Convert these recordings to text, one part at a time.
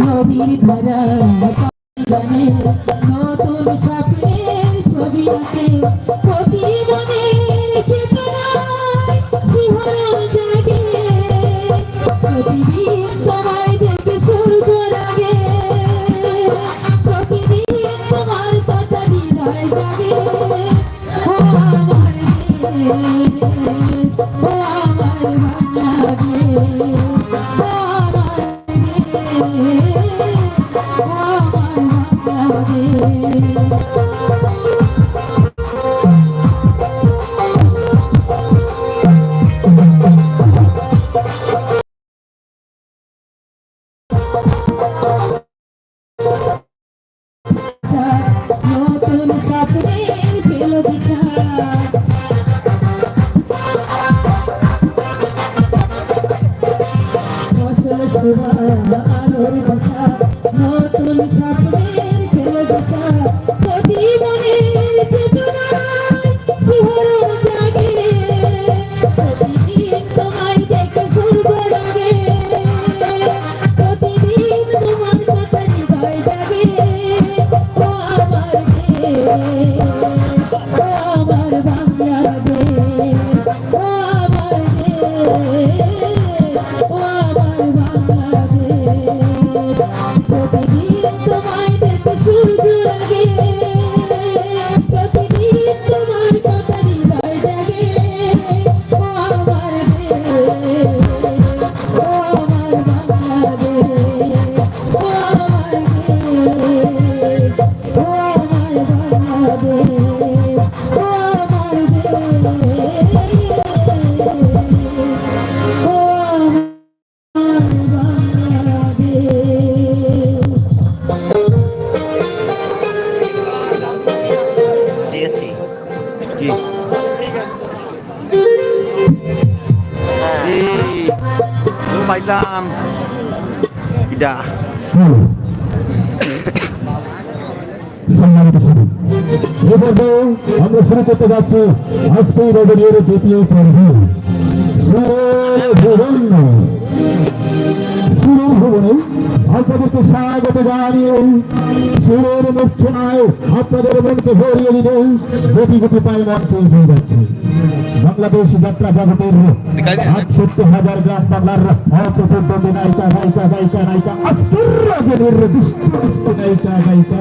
নবীর ধরা আমাদের দ্বিতীয় পর্ব। সুরভুবন সুরভুবনে আপনাদেরকে স্বাগত জানিয়ে সুরের মূর্ছনায় আপনাদের মনকে ভরিয়ে দিলেন গতি গতি পায় মঞ্চল হয়ে যাচ্ছে। বাংলাদেশ যাত্রা জগতের আটষট্টি হাজার গ্রাম বাংলার অপ্রতিদ্বন্দ্বী নায়িকা নায়িকা নায়িকা নায়িকা আশ্চর্যের দুষ্ট নায়িকা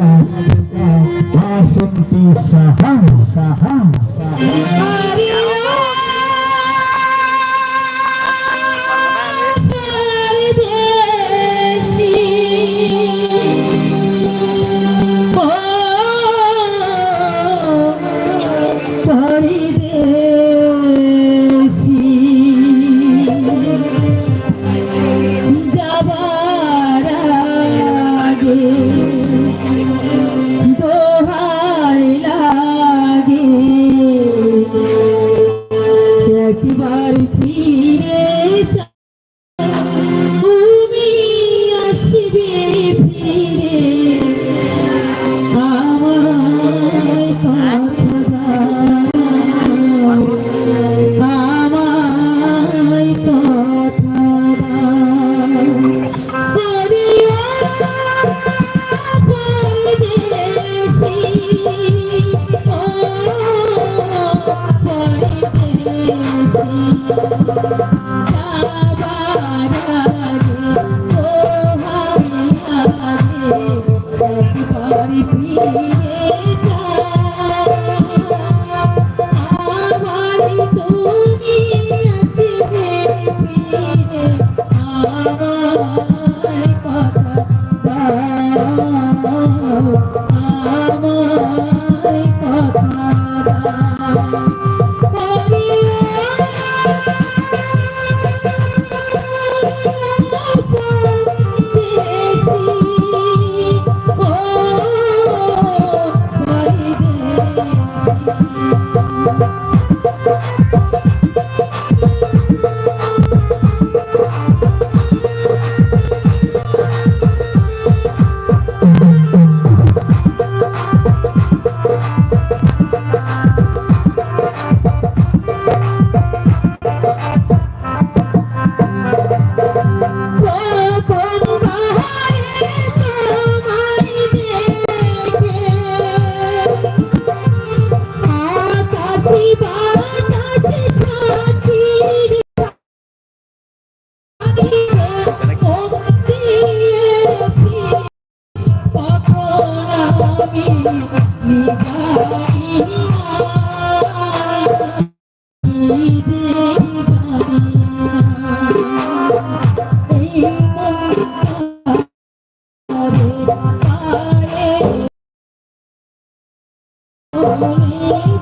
আমার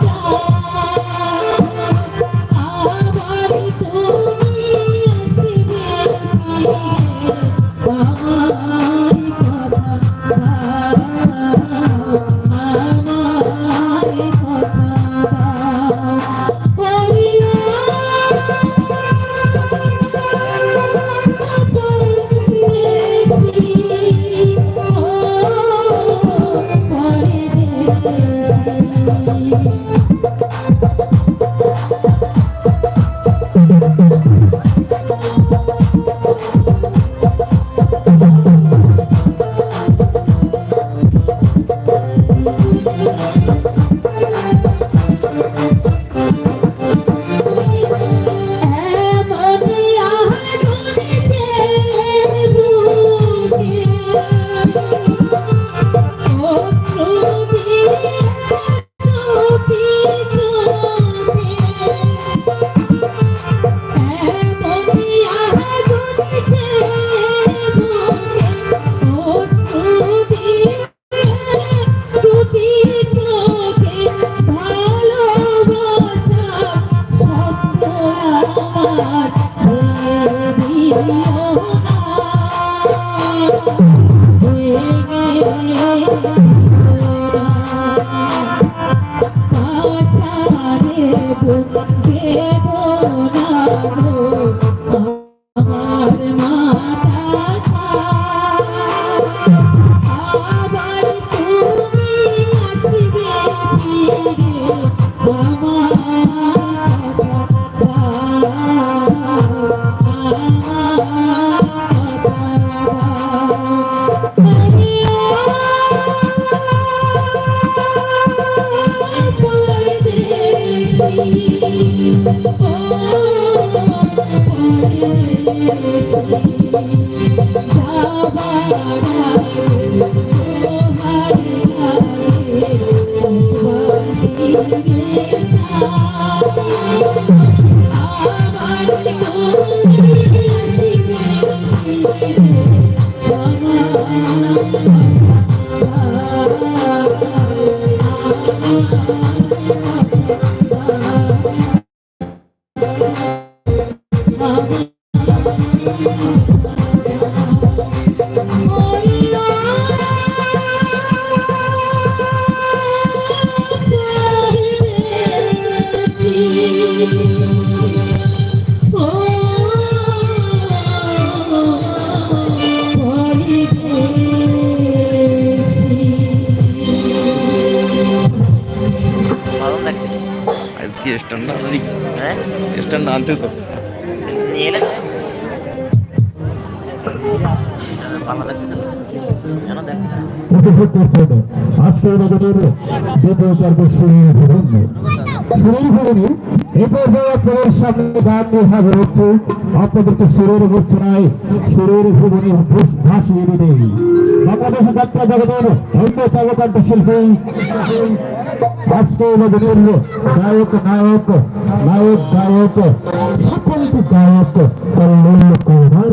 কেন দেখ উপভোগ করছেন আজকের নগরের দ্বিতীয় পর্ব শরীর ভবন শরীর ভবনে এ পর্যায়ে আপনাদের সামনে গান আজকে নগরের গায়ক নায়ক নায়ক গায়ক সকলটি গায়ক কল্যাণ কুমার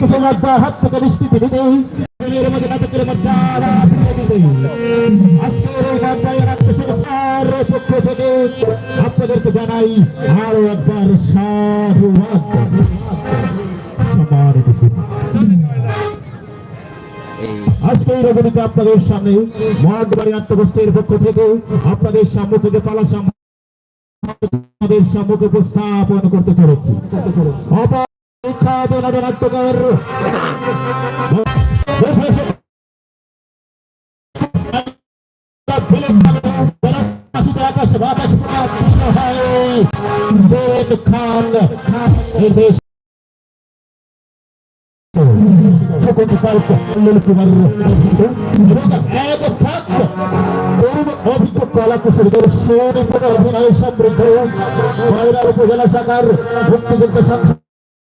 করতেছেন হাত থেকে নিশ্চিত নিতেই পক্ষ আপনাদেরকে জানাই, আরও একবার আপনাদের সামনে পক্ষ থেকে আপনাদের সামনে থেকে পালা সামনে আমাদের সম্মুখে উপস্থাপন করতে চলেছি। বিখ্যাত নাট্যকার খান নির্দেশ কলা কুশলীদের সেই অভিনয় সমৃদ্ধ উপজেলা শাখার ভক্তিযুক্ত সংস্থা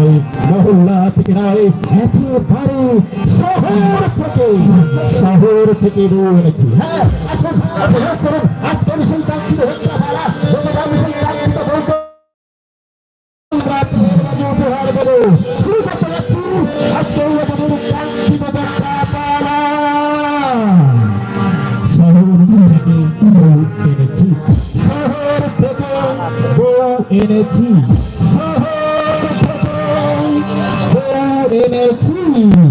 নয় মহল্লা থেকে নয় একেবারে শহর থেকে শহর থেকে বই এনেছি। হ্যাঁ আসুন উপভোগ সেই কাঙ্ক্ষিত যাত্রা সেই কাঙ্ক্ষিত উপহার দেবো। শুরু করতে যাচ্ছি। আজকে আমাদের কাঙ্ক্ষিত শহর থেকে বউ এনেছি। শহর থেকে বউ এনেছি। বউ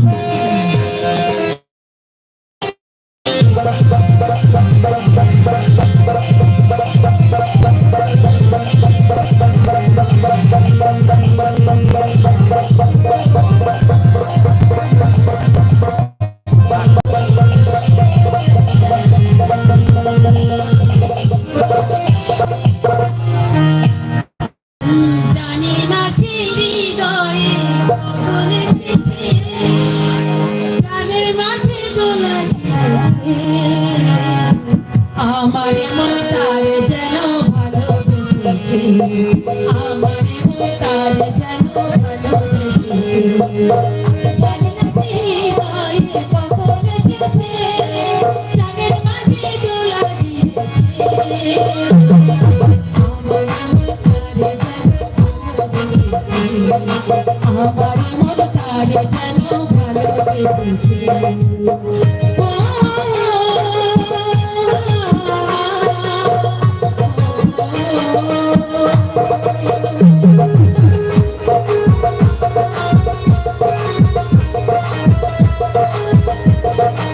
আকাশে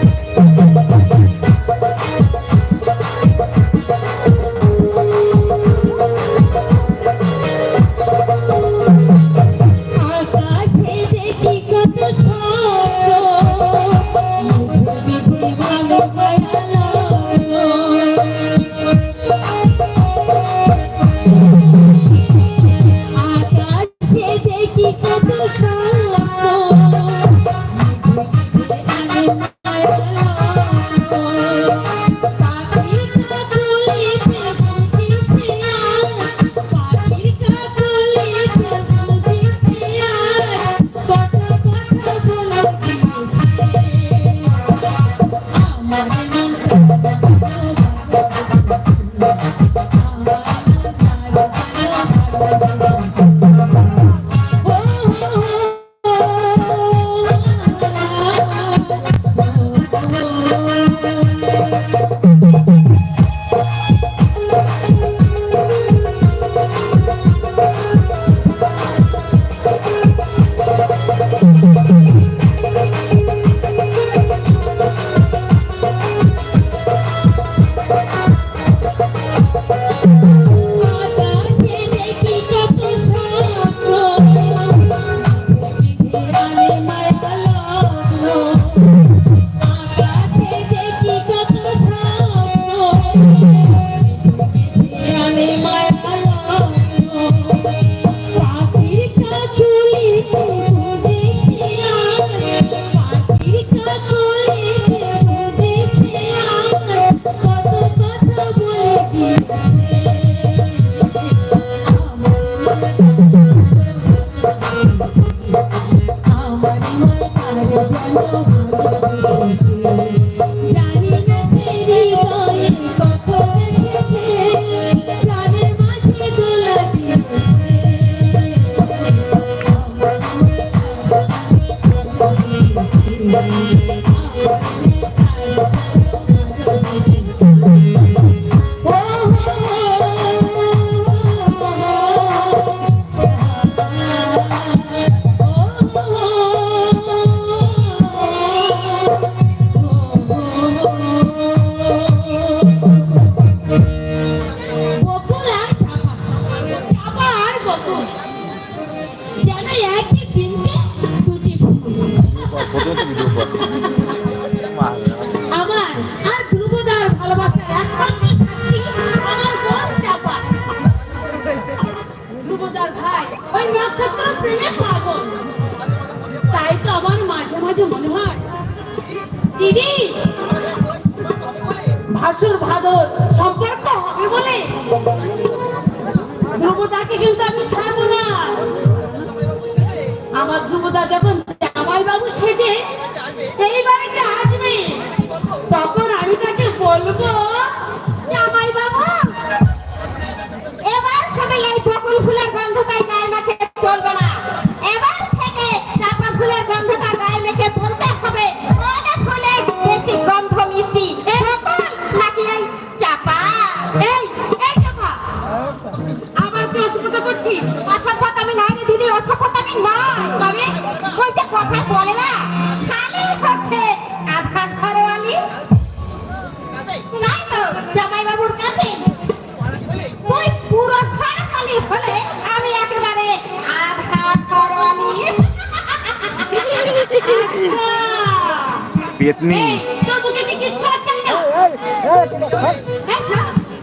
তাকে বলব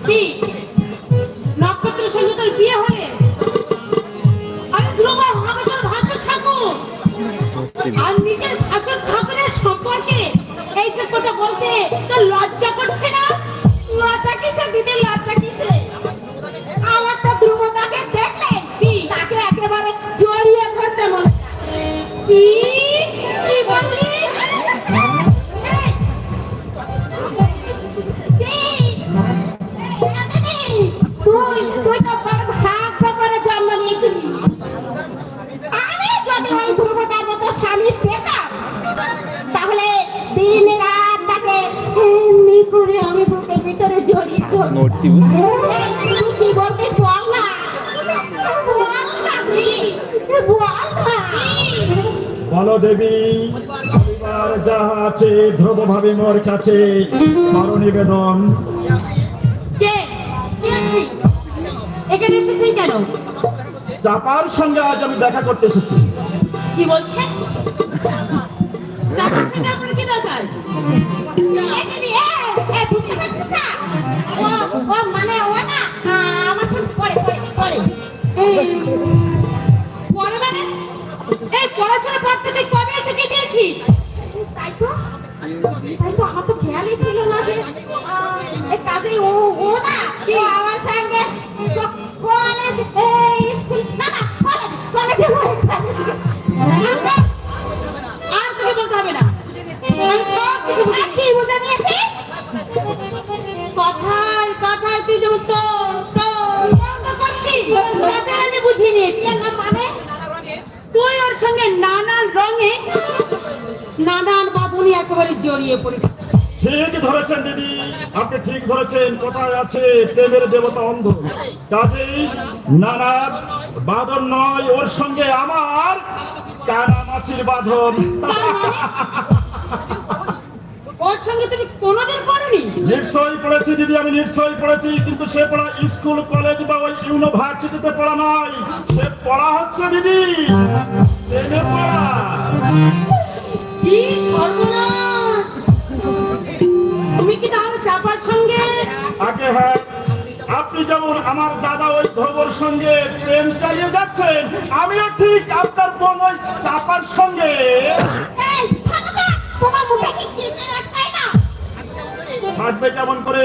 কি? নক্ষত্রের সঙ্গে তোর বিয়ে হলে আরে ধ্রুব হবে তোর ভাসুর ঠাকুর। আর নিজের ঠাকুরের সম্পর্কে এইসব কথা বলতে তোর লজ্জা করছে না? লজ্জা কিসে দিতে লজ্জা যদি ওই ধ্রুবতার মতো স্বামী পেতাম। তাহলে দিন রাত তাকে এমনি করে আমি বুকের ভিতরে কি বল না? বল দেবী পরিবার যাহা আছে ধ্রুব ভাবি মোর কাছে নিবেদন কে? কে? তুই? এখানে এসেছিস কেন? চাপার সঙ্গে আজ আমি দেখা করতে এসেছি। কি বলছে চাকরির সাথে আপনার কি দরকার এই দিদি, এই, এই, বুঝতে পারছিস না? ও, ও মানে ও না, আমার। এই, মানে? এই পড়াশোনা করতে তুই কবে? তাই তো? তাই তো আমার তো খেয়ালই ছিল না যে কাজেই ও ও না কি আমার সঙ্গে জড়িয়ে পড়েছিস ঠিক ধরেছেন দিদি আপনি ঠিক ধরেছেন কোথায় আছে প্রেমের দেবতা অন্ধ? কাজেই নানা নয় ওর সঙ্গে আমার কানামাছির বাঁধন। ওর সঙ্গে তুমি কোনোদিন পড়নি? নিশ্চয়ই পড়েছি দিদি আমি নিশ্চয়ই পড়েছি কিন্তু সে পড়া স্কুল কলেজ বা ওই ইউনিভার্সিটিতে পড়া নয়। সে পড়া হচ্ছে দিদি প্রেমে পড়া। কি কি সঙ্গে। আগে হ্যাঁ আপনি যেমন আমার দাদা ওই ধবর সঙ্গে প্রেম চালিয়ে যাচ্ছেন আমিও ঠিক আপনার বোন ওই চাপার সঙ্গে। থাকবে কেমন করে?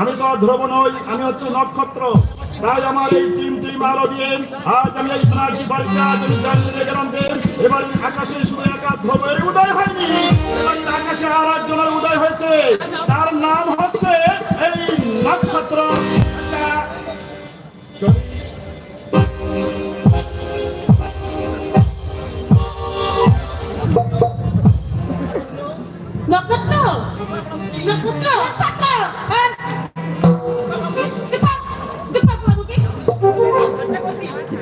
আমি তো ধ্রুব নই আমি হচ্ছে নক্ষত্র। তাই আমার এই টিম টিম আলো দিয়ে আজ আমি এই বাড়িতে আজ আমি জানিয়ে গেলাম যে এবার আকাশে শুধু ধ্রুবের উদয় হয়নি আকাশে আর একজনের উদয় হয়েছে। তার নাম হচ্ছে এই নক্ষত্র। নক্ষত্র নক্ষত্র নক্ষত্র হ্যাঁ।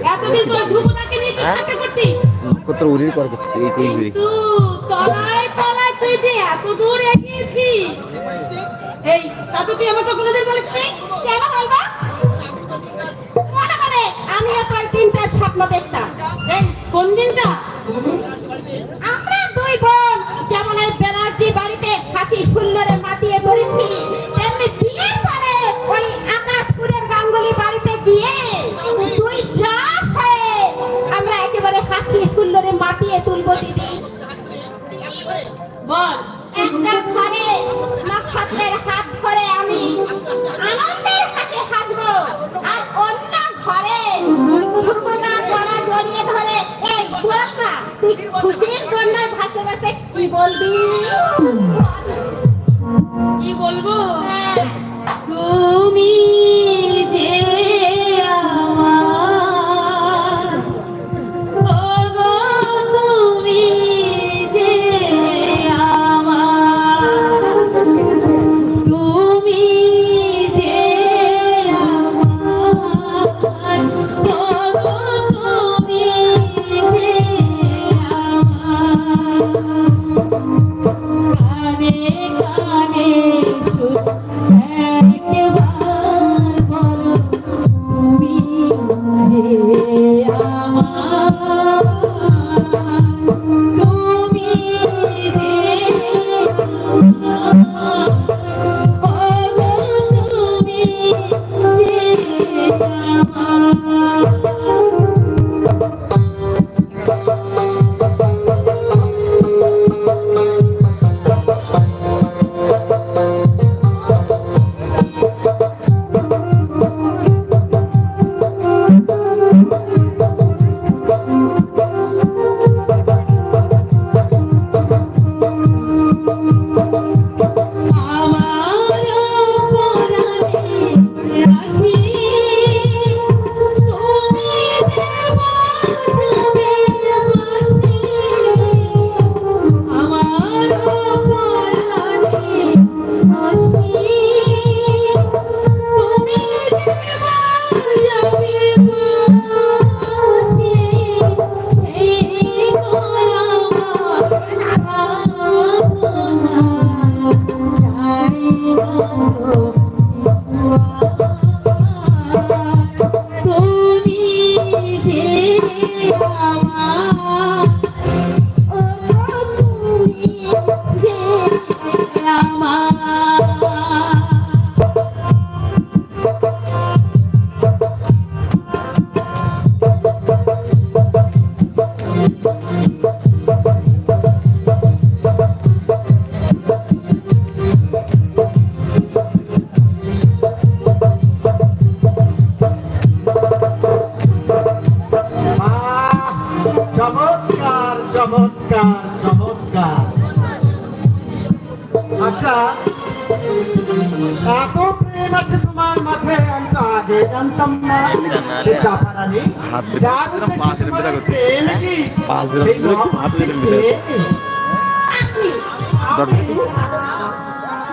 এতদিন তো ধ্রুবতাকে নিয়ে তুই করতিস। কত উড়ির কর করতে এই কই উড়ি তলায় তলায় তুই যে এত দূর এগিয়েছিস। তো তুই আমাকে কোনোদিন বলিসনি কেন বলব? মনে করে আমিও তো ওই তিনটার স্বপ্ন দেখতাম। এই, কোন দিনটা? আমরা দুই বোন যেমন এই ব্যানার্জি বাড়িতে হাসি ফুল্লরে মাতিয়ে ধরেছি মাতিয়ে তুলবো দিদি। বল। একটা ঘরে নক্ষত্রের হাত ধরে আমি আনন্দের হাসি হাসবো। আর অন্য ঘরে ধ্রুবদা গলা জড়িয়ে ধরে এই বল তুই খুশির বন্যায় ভাসতে ভাসতে কি বলবি? কি বলব? তুমি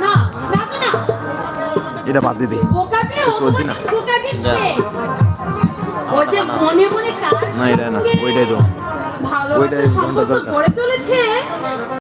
না। এটা বাদ দিদি চলতি না। মনে মনে না এটা না ওইটাই তো। ওইটাই দরকার।